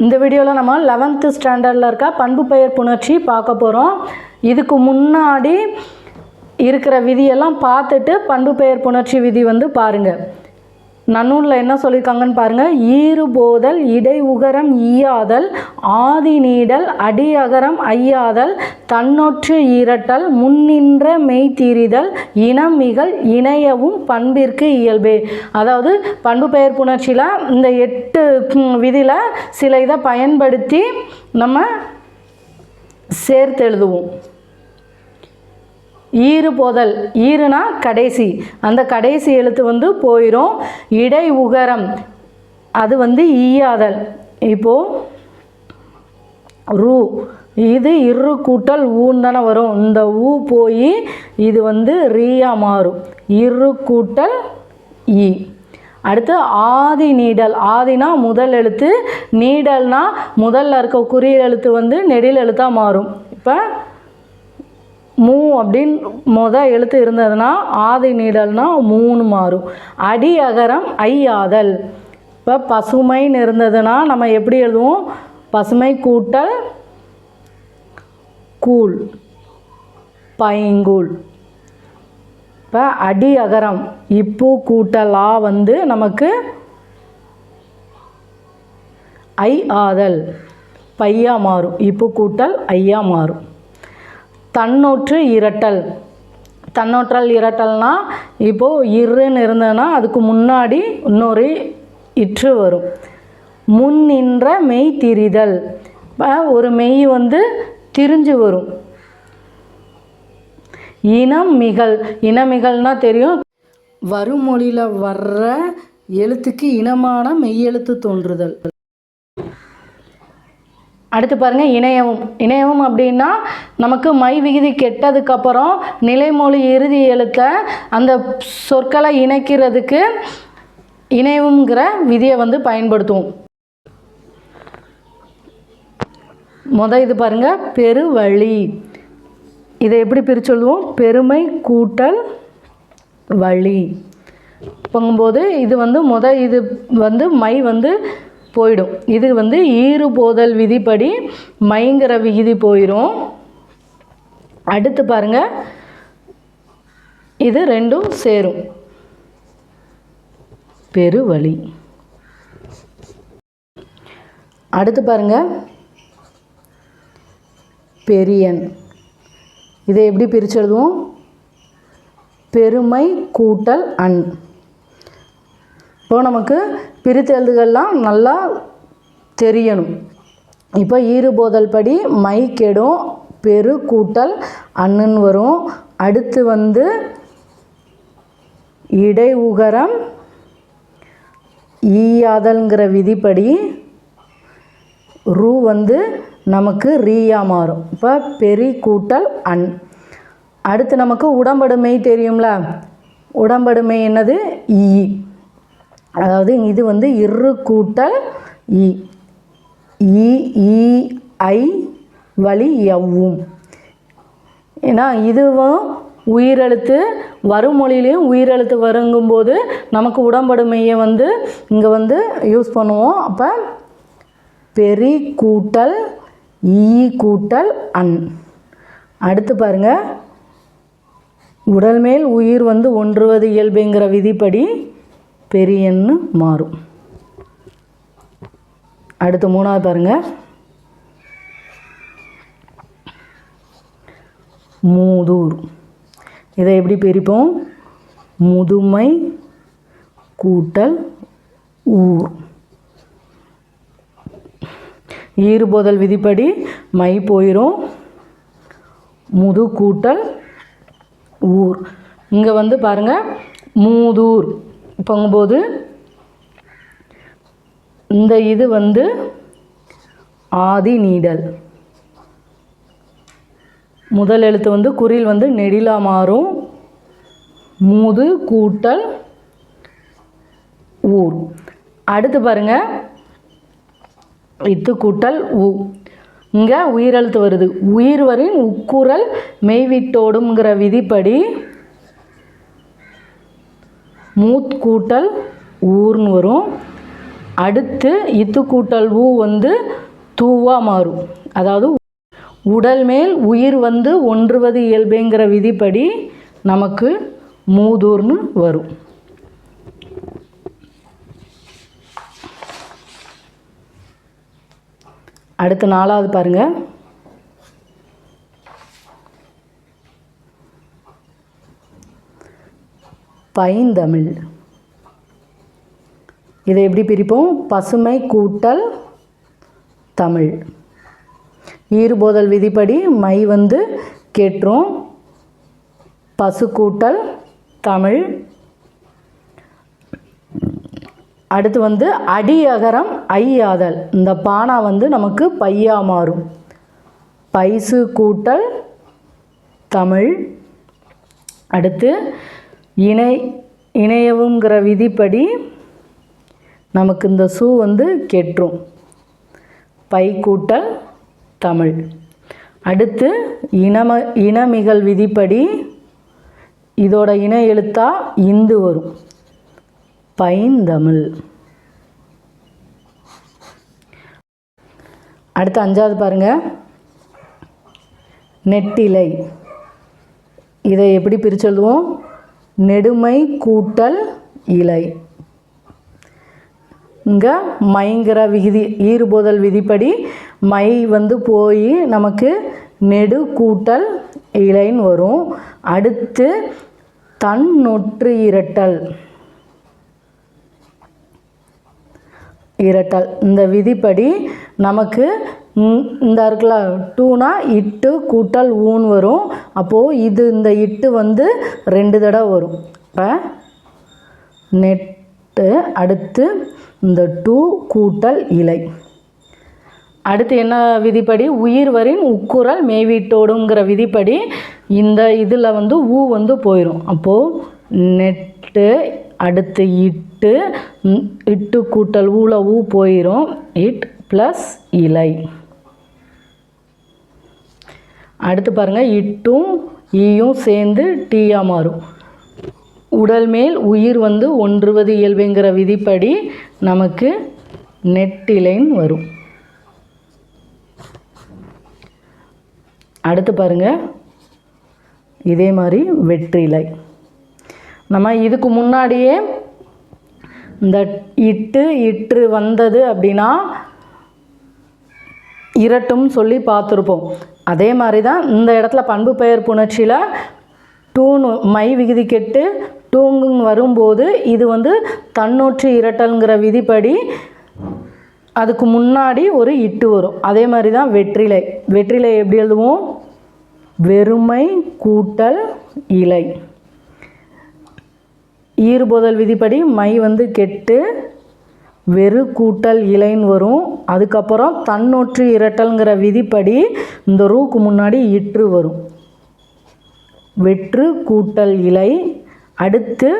இந்த வீடியோவில் நம்ம லெவன்த்து ஸ்டாண்டர்டில் இருக்க பண்பு பெயர் புணர்ச்சி பார்க்க போகிறோம் இதுக்கு முன்னாடி இருக்கிற விதியெல்லாம் பார்த்துட்டு பண்பு பெயர் புணர்ச்சி விதி வந்து பாருங்கள் நன்னூலில் என்ன சொல்லியிருக்காங்கன்னு பாருங்கள் ஈறுபோதல் இடை உகரம் ஈயாதல் ஆதி நீடல் அடி அகரம் ஐயாதல் தன்னொற்று ஈரட்டல் முன்னின்ற மெய்தீரிதல் மிகள் இணையவும் பண்பிற்கு இயல்பே. அதாவது பண்பு பெயர் புணர்ச்சியில் இந்த எட்டு விதியில் சில இதை பயன்படுத்தி நம்ம சேர்த்து எழுதுவோம். ஈறு போதல். ஈறுனா கடைசி. அந்த கடைசி எழுத்து வந்து போயிடும் இடை உகரம். அது வந்து ஈயாதல். இப்போது ரூ. இது இரு கூட்டல் ஊன்னு தானே வரும். இந்த ஊ போய் இது வந்து ரீயா மாறும். இரு கூட்டல் ஈ. அடுத்து ஆதி நீடல். ஆதினா முதல் எழுத்து. நீடல்னா முதல்ல இருக்க குறிய எழுத்து வந்து நெடில் எழுத்தாக மாறும். இப்போ மூ அப்படின்னு முத எழுத்து இருந்ததுன்னா ஆதி நீடல்னா மூணு மாறும் அடி அகரம் ஐ ஆதல். இப்போ பசுமைன்னு இருந்ததுன்னா நம்ம எப்படி எழுதுவோம்? பசுமை கூட்டல் கூழ். பைங்கூழ். இப்போ அடி அகரம் இப்பு கூட்டலா வந்து நமக்கு ஐ ஆதல். பையா மாறும். இப்பு கூட்டல் ஐயா மாறும். தன்னோற்று இரட்டல். தன்னோற்றல் இரட்டல்னா இப்போது இருன்னு இருந்ததுன்னா அதுக்கு முன்னாடி இன்னொரு இற்று வரும். முன் நின்ற மெய் திரிதல். இப்போ ஒரு மெய் வந்து திரிஞ்சு வரும். இனம் மிகல். இனமிகள்னால் தெரியும். வருமொழியில் வர்ற எழுத்துக்கு இனமான மெய்யெழுத்து தோன்றுதல். அடுத்து பாருங்கள் இணையவும். இணையவும் அப்படின்னா நமக்கு மை விகுதி கெட்டதுக்கப்புறம் நிலைமொழி இறுதி எழுத்த அந்த சொற்களை இணைக்கிறதுக்கு இணையவுங்கிற விதியை வந்து பயன்படுத்துவோம். முத இது பாருங்கள் பெருவழி. இதை எப்படி பிரிச்சொல்வோம் பெருமை கூட்டல் வழி. போகும்போது இது வந்து முத இது வந்து மை வந்து போயிடும். இது வந்து ஈறுபோதல் விதிப்படி மைங்கிற விகுதி போயிடும் அடுத்து பாருங்க. இது ரெண்டும் சேரும். பெருவழி அடுத்து பாருங்க. பெரியன். இதை எப்படி பிரிச்செழுதுவோம் எழுதுவோம்? பெருமை கூட்டல் அன். இப்போ நமக்கு பிரித்தெழுதுகள்லாம் நல்லா தெரியணும். இப்போ ஈறுபோதல் படி மை கெடும் பெரு கூட்டல் அண்ணுன்னு வரும். அடுத்து வந்து இடை உகரம் ஈயாதல்ங்கிற விதிப்படி ரூ வந்து நமக்கு ரீயா மாறும். இப்போ பெரி கூட்டல் அன் அடுத்து நமக்கு உடம்படுமை தெரியும்ல? உடம்படுமை என்னது? ஈ. அதாவது இது வந்து இரு கூட்டல் இ இ ஐ வழி எவ்வும் ஏன்னா இதுவும் உயிரெழுத்து வருமொழியிலையும் உயிரெழுத்து வருங்கும்போது நமக்கு உடம்படுமையை வந்து இங்கே வந்து யூஸ் பண்ணுவோம். அப்போ பெரி கூட்டல் ஈ கூட்டல் அன். அடுத்து பாருங்கள் உடல் மேல் உயிர் வந்து ஒன்றுவது இயல்புங்கிற விதிப்படி பெரியன்னு மாறும். அடுத்து மூணாவது பாருங்கள் மூதூர். இதை எப்படி பிரிப்போம்? முதுமை கூட்டல் ஊர். ஈறுபோதல் விதிப்படி மை போயிடும் முது கூட்டல் ஊர். இங்கே வந்து பாருங்கள் மூதூர். போகும்போது இந்த இது வந்து ஆதி நீடல். முதல் எழுத்து வந்து குறில் வந்து நெடிலா மாறும். மூது கூட்டல் ஊர். அடுத்து பாருங்க. இத்து கூட்டல் ஊ. இங்கே உயிரெழுத்து வருது. உயிர் வரின் உக்குரல் மெய்விட்டோடுங்கிற விதிப்படி மூத் கூட்டல் ஊர்னு வரும். அடுத்து இத்து கூட்டல் ஊ வந்து தூவாக மாறும். அதாவது உடல் மேல் உயிர் வந்து ஒன்றுவது இயல்புங்கிற விதிப்படி நமக்கு மூதூர்னு வரும். அடுத்து நாலாவது பாருங்கள் பைந்தமிழ். இதை எப்படி பிரிப்போம்? பசுமை கூட்டல் தமிழ். ஈறுபோதல் விதிப்படி மை வந்து கேட்டுரும் பசு கூட்டல் தமிழ். அடுத்து வந்து அடி அகரம் ஐயாதல் இந்த பானா வந்து நமக்கு பையா மாறும். பைசு கூட்டல் தமிழ். அடுத்து இணை இணையவுங்கிற விதிப்படி நமக்கு இந்த சூ வந்து கெட்டுரும் பை கூட்டல் தமிழ். அடுத்து இனம இனமிகள் விதிப்படி இதோட இன எழுத்தா இந்து வரும். பைந்தமிழ். அடுத்து அஞ்சாவது பாருங்கள் நெட்டிலை. இதை எப்படி பிரிச்சு எழுதுவோம் நெடுமை கூட்டல் இலை. இங்கே மைங்கிற விகுதி ஈறுபோதல் விதிப்படி மை வந்து போய் நமக்கு நெடு கூட்டல் இலைன்னு வரும். அடுத்து தன் நொற்று இரட்டல். இரட்டல். இந்த விதிப்படி நமக்கு இந்த இருக்குல்ல டூனா இட்டு கூட்டல் ஊன் வரும். அப்போது இது இந்த இட்டு வந்து ரெண்டு தடவை வரும். இப்போ நெட்டு அடுத்து இந்த டூ கூட்டல் இலை. அடுத்து என்ன விதிப்படி? உயிர் வரின் உக்குரல் மேவிட்டோடுங்கிற விதிப்படி இந்த இதில் வந்து ஊ வந்து போயிடும் அப்போது நெட்டு அடுத்து இட்டு இட்டு கூட்டல் ஊல ஊ போயிடும் இட் ப்ளஸ் இலை. அடுத்து பாருங்கள் இட்டும் ஈயும் சேர்ந்து டீயாக மாறும். உடல் மேல் உயிர் வந்து ஒன்றுவது இயல்புங்கிற விதிப்படி நமக்கு நெட்டிலைன் வரும். அடுத்து பாருங்க இதே மாதிரி வெற்றிலை. நம்ம இதுக்கு முன்னாடியே இந்த இட்டு இற்று வந்தது அப்படின்னா இரட்டும் சொல்லி பார்த்துருப்போம். அதே மாதிரி தான் இந்த இடத்துல பண்பு பெயர் புணர்ச்சியில் டூனு மை விகுதி கெட்டு டூங்குன்னு வரும்போது இது வந்து தன்னூற்று இரட்டல்ங்கிற விதிப்படி அதுக்கு முன்னாடி ஒரு இட்டு வரும். அதே மாதிரி தான் வெற்றிலை. வெற்றிலை எப்படி எழுதுவோம்? வெறுமை கூட்டல் இலை. ஈறுபோதல் விதிப்படி மை வந்து கெட்டு வெறு கூட்டல் இலைன்னு வரும். அதுக்கப்புறம் தன்னொற்று இரட்டல்ங்கிற விதிப்படி இந்த ரூக்கு முன்னாடி இற்று வரும். வெற்று கூட்டல் இலை அடுத்து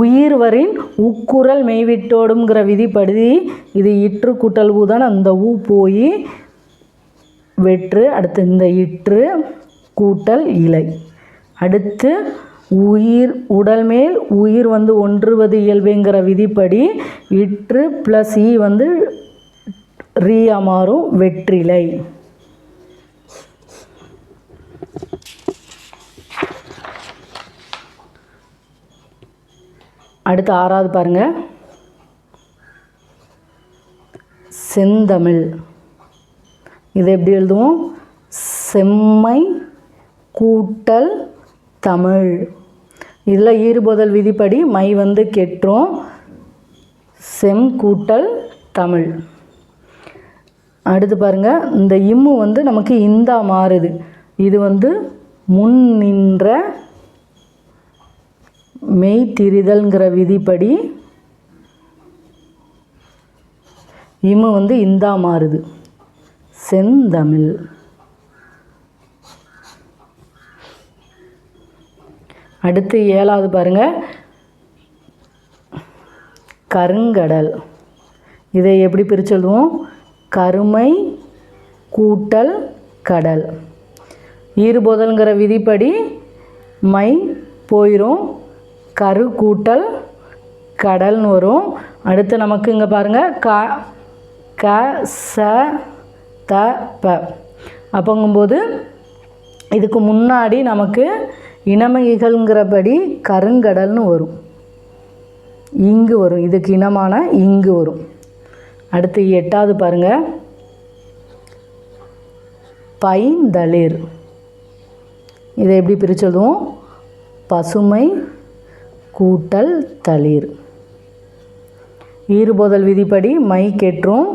உயிர்வரின் உக்குரல் மெய்விட்டோடுங்கிற விதிப்படி இது இற்று கூட்டல் ஊ தான் அந்த ஊ போய் வெற்று அடுத்து இந்த இற்று கூட்டல் இலை. அடுத்து உயிர் உடல் மேல் உயிர் வந்து ஒன்றுவது இயல்புங்கிற விதிப்படி இற்று ப்ளஸ் இ e வந்து ரீயா மாறும் வெற்றிலை. அடுத்து ஆறாவது பாருங்க. செந்தமிழ். இதை எப்படி எழுதுவோம்? செம்மை கூட்டல் தமிழ். இதில் ஈறுபோதல் விதிப்படி மை வந்து கெட்டுரும் செம் கூட்டல் தமிழ். அடுத்து பாருங்க இந்த இம்மு வந்து நமக்கு இந்தா மாறுது. இது வந்து முன் நின்ற மெய் திரிதல்ங்கிற விதிப்படி இம்மு வந்து இந்தா மாறுது. செந்தமிழ். அடுத்து ஏழாவது பாருங்க. கருங்கடல். இதை எப்படி பிரிச்சு கருமை கூட்டல் கடல். ஈறுபோதல்ங்கிற விதிப்படி மை போயிரும் கரு கூட்டல் கடல்னு வரும். அடுத்து நமக்கு இங்கே பாருங்கள் க க ச த ப. அப்போங்கும்போது இதுக்கு முன்னாடி நமக்கு இனமைகள்ங்கிறபடி கருங்கடல்னு வரும். இங்கு வரும். இதுக்கு இனமான இங்கு வரும். அடுத்து எட்டாவது பாருங்கள் பைந்தளிர். இதை எப்படி பிரித்ததும் பசுமை கூட்டல் தளிர். ஈறுபோதல் விதிப்படி மை கெற்றும்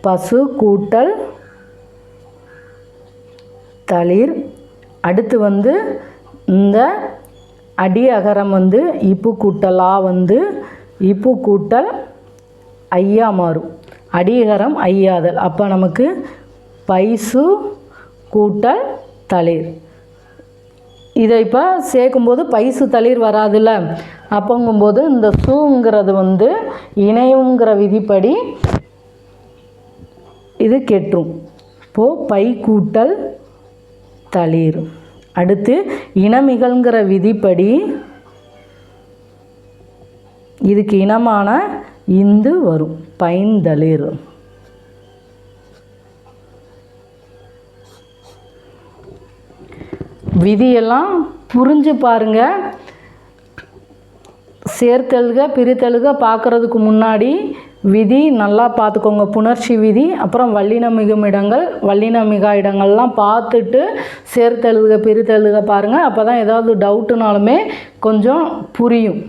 பசு கூட்டல் தளிர். அடுத்து வந்து இந்த அடி அகரம் வந்து இப்பு கூட்டலா வந்து இப்பு கூட்டல் ஐயா மாறும் அடியகரம் ஐயாதல். அப்போ நமக்கு பைசு கூட்டல் தளிர். இதை இப்போ சேர்க்கும்போது பைசு தளிர் வராதுல்ல? அப்போங்கும்போது இந்த சூங்கிறது வந்து இணையுங்கிற விதிப்படி இது கெட்டும் இப்போது பை கூட்டல் தளிர் அடுத்து இனமிகள்ங்கிற விதிப்படி இதுக்கு இனமான இந்து வரும். பைந்தளிர் விதியெல்லாம் புரிஞ்சு பாருங்க. சேர்த்தழுக பிரித்தழுக பார்க்குறதுக்கு முன்னாடி விதி நல்லா பார்த்துக்கோங்க. புணர்ச்சி விதி அப்புறம் வல்லினமிகும் இடங்கள் வல்லினமிகா இடங்கள்லாம் பார்த்துட்டு சேர்த்தெழுதுக பிரித்தெழுதுக பாருங்கள் அப்போ தான் ஏதாவது டவுட்டுனாலுமே கொஞ்சம் புரியும்.